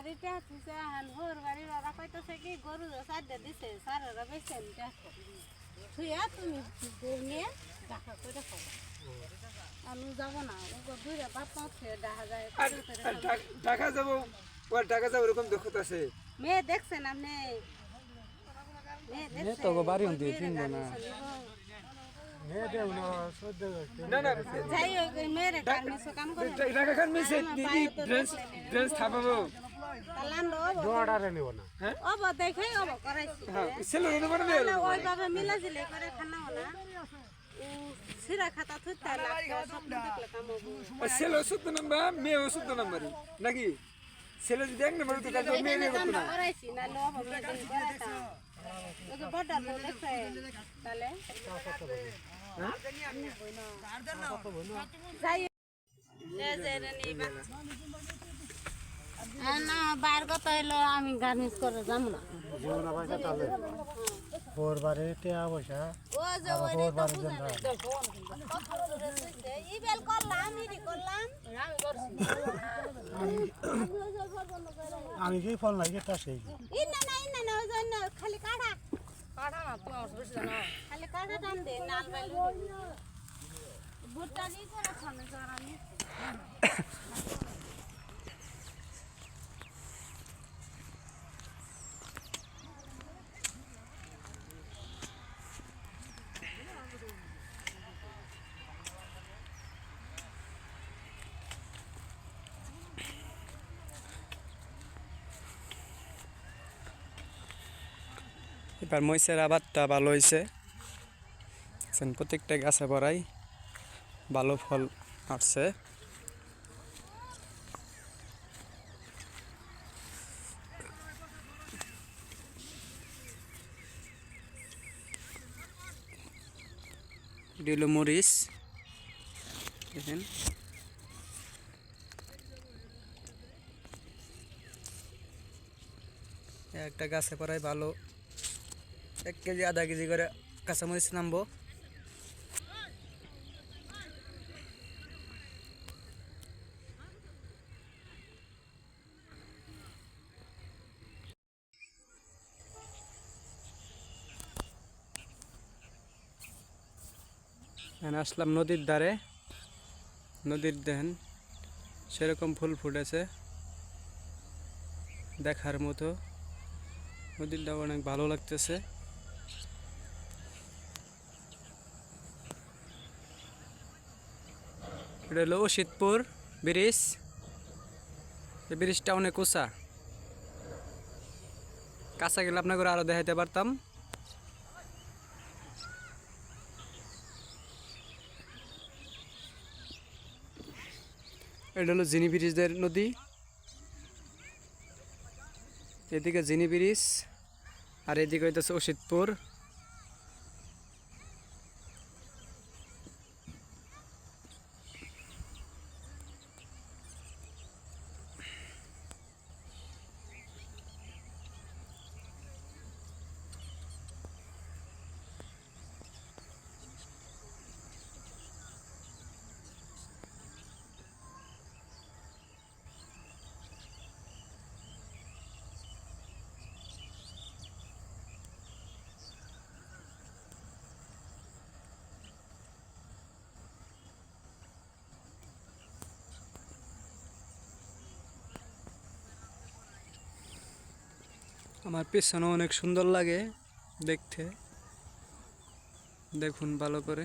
হোর বাড়ির ওরা কইতেছে কি গরু সাইডে দিছে দেখো তুমি গরু নিয়ে দেখা করে খাব আমি যাব না দূরে বাপ দেখা যায়। ঢাকা- যাব ওর ঢাকা যাব ওরকম দক্ষতা আছে। মেয়ে দেখছেন আপনি মেয়ে? তো বাড়ি হতে চিনবো না। ঢাকা খান মিশে দিদি ড্রেস ড্রেস থাপাবো। তালান্ড হ্যাঁ? অব দেখে অব করাইছি। হ্যাঁ ছেলে হতে পারে না না ওইভাবে মিলা জিলে করে খানা হলা। সিরা খাতা থুতে লাগছে স্বপ্ন দেখলে কাম হব। ছেলে ওষুধ নাম্বার মেয়ে নাম্বারই। নাকি? ছেলে যদি এক নাম্বার হতো তাহলে মেয়ে বিয়ে করতো না। করাইছি না লো অব মেয়ে দিন করাইতাম ওই যে বড় বউ দেখছে তাহলে? যাই। এ যে রে নিবা। না বাইর কত হইল আমি গার্নিশ করে যাব না টিয়া পয়সা ও যে ওই রে তো বুঝা নাই। কত দূরে শুইছে? ই বেল করলাম, ইডি করলাম। আমি কি ফোন লাগে তা সেই ই না না, ই না না, ওই যে না, খালি কাঢ়া। খালি কাঢ়া টান দে, নাল বাইল ভুট্টা দিয়ে করে খানে জরানি। এবার মহিষের আবাদটা ভালো হয়েছে। প্রত্যেকটা গাছে ভরাই ভালো ফল আসছে। হলো মরিচ। দেখেন। একটা গাছে পড়াই ভালো এক কেজি, আধা কেজি করে কাঁচামরিচ নামবো। আসলাম নদীর ধারে। নদীর দেন সেরকম ফুল ফুটেছে দেখার মতো। নদীরটা অনেক ভালো লাগতেছে। এটা হলো শীতপুর ব্রিজ। এই ব্রিজটা অনেক উঁচা। কাঁচা গেলে আপনাকে আরও দেখাইতে পারতাম। এটা হলো জিনি ব্রিজের নদী। এদিকে জিনি ব্রিজ, আর এদিকে হইতেছে অসিতপুর আমার পেছনে অনেক সুন্দর লাগে দেখতে। দেখুন ভালো করে।